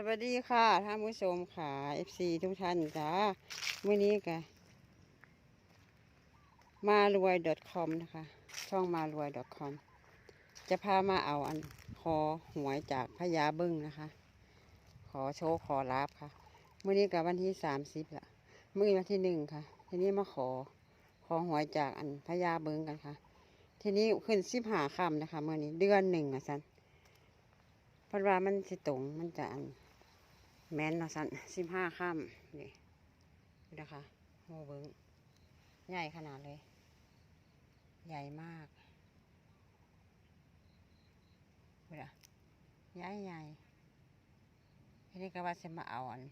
สวัสดีค่ะท่านผู้ชมค่ะ FC ทุกท่านจ้าเมื่อนี้กะมารวย .com นะคะ ช่องมารวย .com จะพามาเอาอันคอหวยจากพญาบึ้งนะคะ ขอโชว์ขอรับค่ะเมื่อนี้กับวันที่สามสิบละเมื่อวันที่หนึ่งค่ะ ทีนี้มาขอขอหวยจากอันพญาบึ้งกันค่ะ ทีนี้ขึ้นสิบหาคำนะคะเมื่อนี้เดือนหนึ่งอะสันเพราะว่ามันสิตรงมันจะอัน แมนเนาะสันสิบห้าข้ามนี่นะคะโหเบิงใหญ่ขนาดเลย ใหญ่มากเวลาใหญ่ใหญ่ทีนี้ก็ว่าจะมาเอาอัน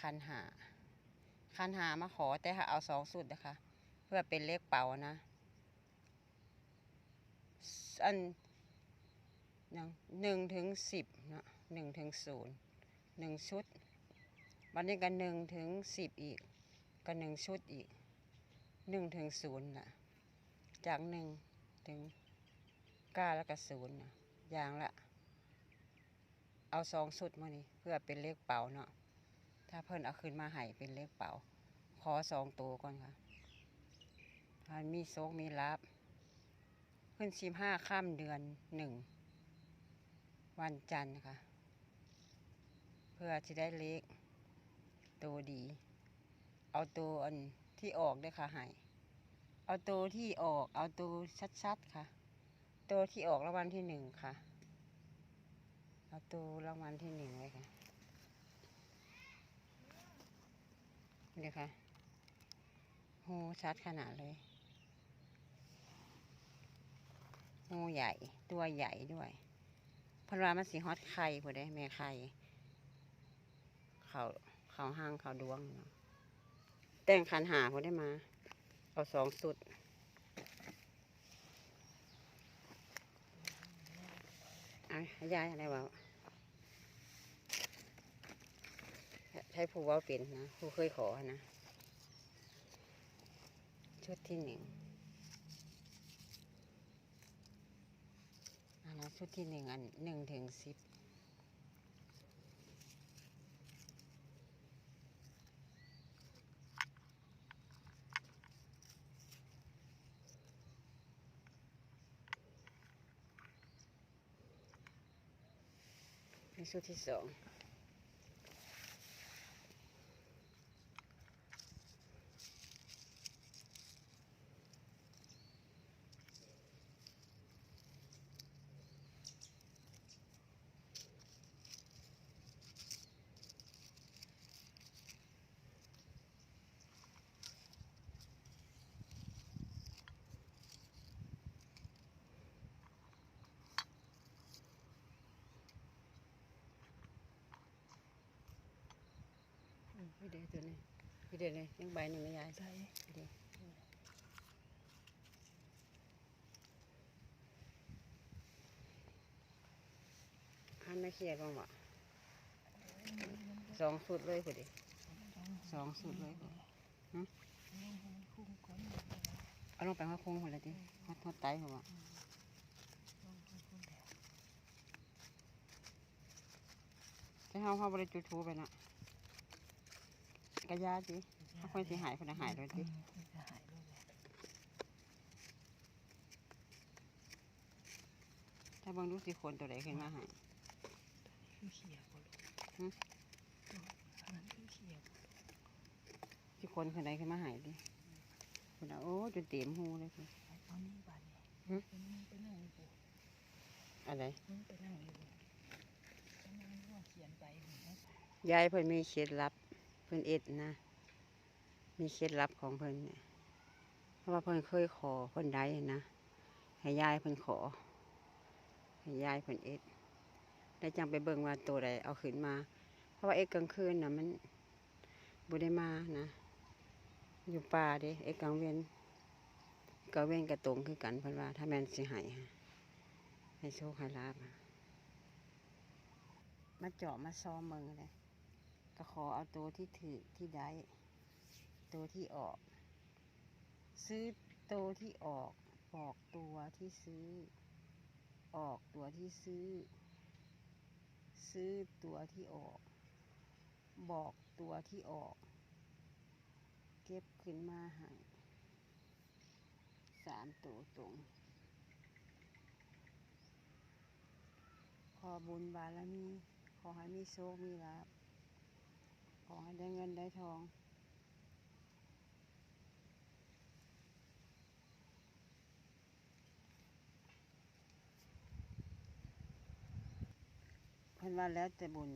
คันหาคันหามาขอแต่ถ้าเอาสองสุดนะคะ เพื่อเป็นเลขเป่านะอันหนึ่งหนึ่งถึงสิบนะหนึ่งถึงศูนย์ หนึ่งชุด วันนี้ก็หนึ่งถึงสิบอีกก็หนึ่งชุดอีกหนึ่งถึงศูนย์นะจากหนึ่งถึงเก้าแล้วก็ศูนย์นะอย่างละ เอาสองชุดมานี่เพื่อเป็นเลขเป่าเนาะถ้าเพิ่นเอาขึ้นมาให้เป็นเลขเป่า ขอสองตัวก่อนค่ะมันมีโซกมีลับ ขึ้นสิบห้าข้ามเดือนหนึ่งวันจันทร์ค่ะ พื่อจะได้เลขตัวดี เอาตัวอันที่ออกด้วยค่ะให้เอาตัวที่ออก เอาตัวชัดๆค่ะ ตัวที่ออกรางวัลที่หนึ่งค่ะ เอาตัวรางวัลที่หนึ่งไว้ค่ะนี่ค่ะโหชัดขนาดเลยโหใหญ่ตัวใหญ่ด้วยพรวามันสีฮอตไข่พอได้แม่ไข่ เขาเขาห้างเขาดวงเนาะแต่งคันหาพอได้มา เอาสองสุดเอาให้ยายอะไรวะใช้ผู้ว่าเป็นนะผู้เคยขอนะ ชุดที่หนึ่งอันนั้นชุดที่หนึ่งอันหนึ่งถึงสิบ นี่ชุดที่สอง พี่เดยวตัวนี้พี่เดยวเลยยังใบหนึ่งนะยายใส่พี่เดยวอันไม่เครียดบ้างวะสองสุดเลยพอดีสองสุดเลยพอดีคุ้มก่อนเอาลงไปข้าวโค้งหมดเลยดิฮอดฮอดไตผมอะลองคุ้มแล้วจะเฮาเฮาบริจุดทูไปนะ กระยาจิถ้าคนสิหายคนจะหายเลยดิจะหายเลยแหละถ้าเบางรู้สิคนตัวใดขึ้นมาใหายคือเขียวบ่ลูกหึตัวอันนั้นคือเขียวสิคนคนใดขึ้นมาใหายดิคนน่ะโอ้จนเต็มหูเลยสิไอ้ตอนนี้บัดนี้หึเป็นมึงไปนั่งอยู่อะไรมึงไปนั่งอยู่ฉันนั่งว่าเขียนไปเห็นไหมยายเพิ่นมีเคล็ดลับเพิ่นเอ็ดนะ มีเคล็ดลับของเพิ่นเนี่ยเพราะว่าเพิ่นเคยขอเพิ่นได้นะให้ยายเพิ่นขอให้ยายเพิ่นเอ็ดได้จังไปเบิ่งว่าตัวใดเอาขึ้นมา เพราะว่าเอ็ดกลางคืนนะมันบ่ได้มานะอยู่ป่าเด้เอ็ดกลางเวียนกลางเวียนกระตรงคือกันเพิ่นว่า ถ้าแม่นสิให้ให้โชคให้ลาบมาเจาะมาซ้อมเมืองเลย ก็ขอเอาตัวที่ถือที่ได้ตัวที่ออก ซื้อตัวที่ออกบอกตัวที่ซื้อ ออกตัวที่ซื้อ ซื้อตัวที่ออก บอกตัวที่ออก เก็บขึ้นมาให้สามตัวตรงขอบุญบารมี ขอให้มีโชค มีลาภ อให้ได้เงินได้ทอง เพิ่นว่าแล้วแต่บุญ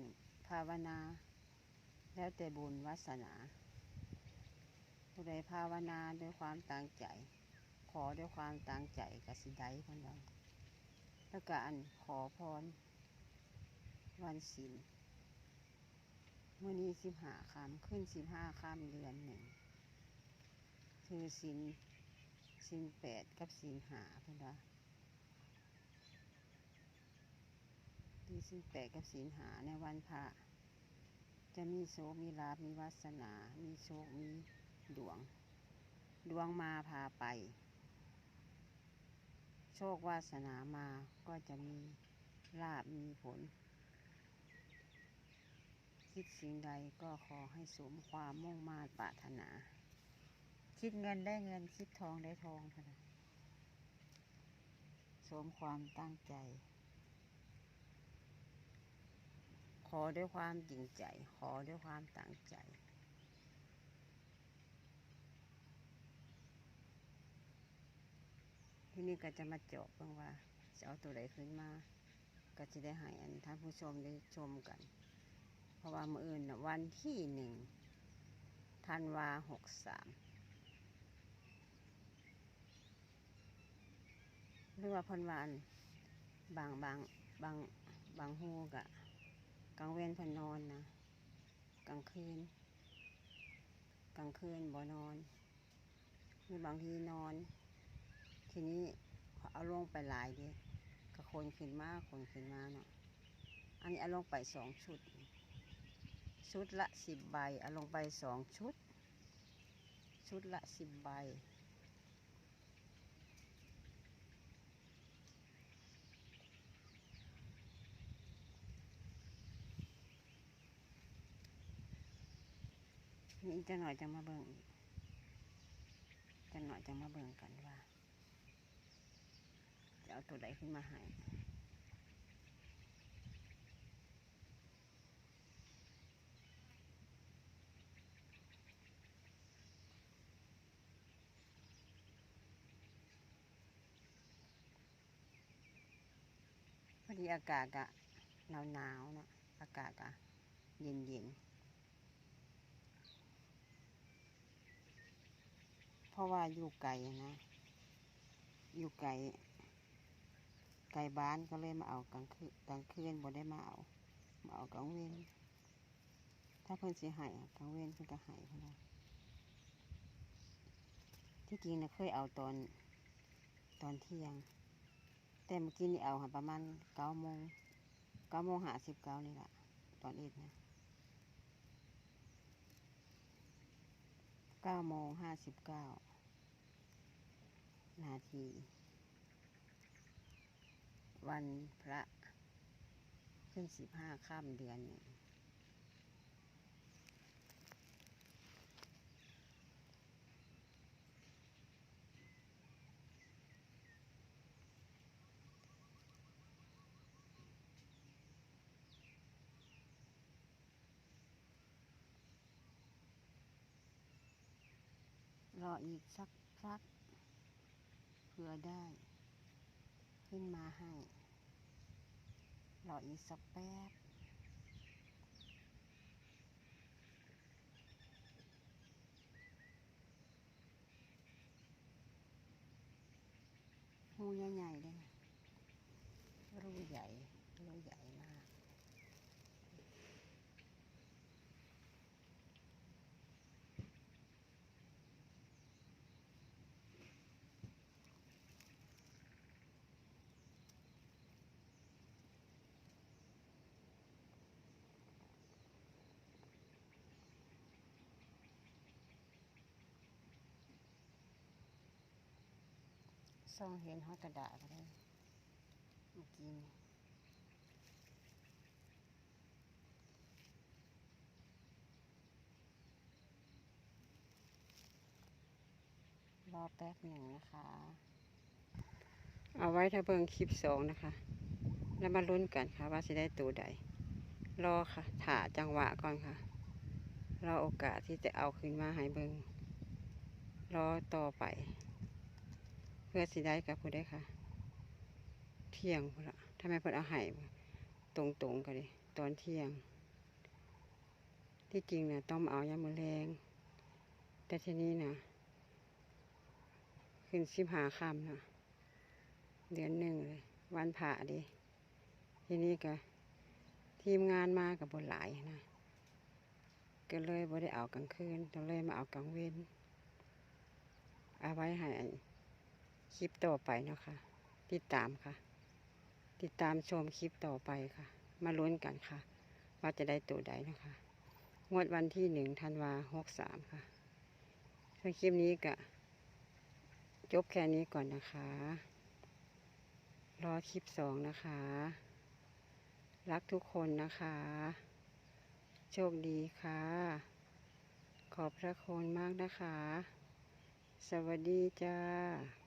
ภาวนา แล้วแต่บุญวาสนา ผู้ใดภาวนาด้วยความตั้งใจ ขอด้วยความตั้งใจกสิได้เพิ่นว่าแล้วก็อันขอพรวันศีล มื่อนี้สิบห้าคำขึ้นสิบห้าคำเดือนหนึ่ง คือศีลศีลแปดกับศีลห้าเพิ่อนว่าที่สิบแปดกับศีลหาในวันพระ จะมีโชคมีลาภมีวาสนา มีโชคมีดวง ดวงมาพาไป โชควาสนามาก็จะมีลาบมีผล คิดสิ่งใดก็ขอให้สมความมุ่งมา่ปรารถนา คิดเงินได้เงินคิดทองได้ทองพนะสมความตั้งใจ ขอด้วยความจริงใจ ขอด้วยความตั้งใจ ที่นี่ก็จะมาเจาะเบิ่งว่าจะเอาตัวใดขึ้นมา ก็จะได้ให้อันท่านผู้ชมได้ชมกัน ราะว่ามื่ออื่นนะวันที่หนึ่งธันวาหกสามหรือว่าพันวาอันบางบางบางบางฮูกะกลางเว้นพนนอนนะกลางคืน กลางคืนบ่นอนหรือบางทีนอน ทีนี้เอาลงไปหลายดิก็คนขึ้นมาคนขึ้นมาเนาะอันนี้เอาลงไปสองชุด ชุดละสิบใบเอาลงไปสองชุด ชุดละสิบใบ นี่จะหน่อยจะมาเบิ่งอีกจะหน่อยจะมาเบิ่งกันว่า จะเอาตัวใดขึ้นมาให้ พอดีอากาศกะหนาวหนาวๆเนาะอากาศกะเย็นเย็นๆเพราะว่าอยู่ไกลนะ อยู่ไกลไกลบ้านก็เลยมาเอากลางคืนกลางคืนบ่ได้มาเอามาเอากลางเว้นถ้าเพิ่นสิห้อะกลางเว้นเพิ่นก็ให้เพิ่นว่าที่จริงนะเคยเอาตอนตอนเที่ยง แต่เมื่อกี้นี่เอาฮะประมาณเก้าโมงเก้าโมงหาสิบเก้านี่แหละตอนอีดนะเก้าโมงห้าสิบเก้านาที วันพระขึ้นสิบห้าค่ำเดือนหนึ่ง รออีกสักพักเพื่อได้ ขึ้นมาให้ รออีกสักแป๊บ หูใหญ่ๆเลยรูใหญ่ ส่องเห็นฮอตดาก็ได้เมื่อกี้นรอแป๊บหนึ่งนะคะ เอาไว้ถ้าเบิ่งคลิปสองนะคะ แล้วมาลุ้นกันค่ะว่าจะได้ตัวใด รอค่ะถ่าจังหวะก่อนค่ะ รอโอกาสที่จะเอาขึ้นมาให้เบิ่งรอต่อไป พื่อสิได้กับผู้ได้ค่ะ เที่ยงพุ่นละทำไมเพิ่นเอาให้ตรงๆกันดิตอนเที่ยง ที่จริงนี่ยต้องเอายามมือแรงแต่ทีนี้นะขึ้นสิบหาคำนะเดือนหนึ่งเลย วันผ่าดิทีนี้ก็ทีมงานมากับบนหลายนะก็เลยบ่ได้เอากลางคืนต้องเลยมาเอากลางเว้นเอาไว้ให้ คลิปต่อไปนะคะติดตามค่ะ ติดตามชมคลิปต่อไปค่ะ มาลุ้นกันค่ะ ว่าจะได้ตัวใดนะคะงวดวันที่หนึ่งธันวาหกสามค่ะส่วนคลิปนี้ก็จบแค่นี้ก่อนนะคะ รอคลิปสองนะคะ รักทุกคนนะคะ โชคดีค่ะ ขอบพระคุณมากนะคะ สวัสดีจ้า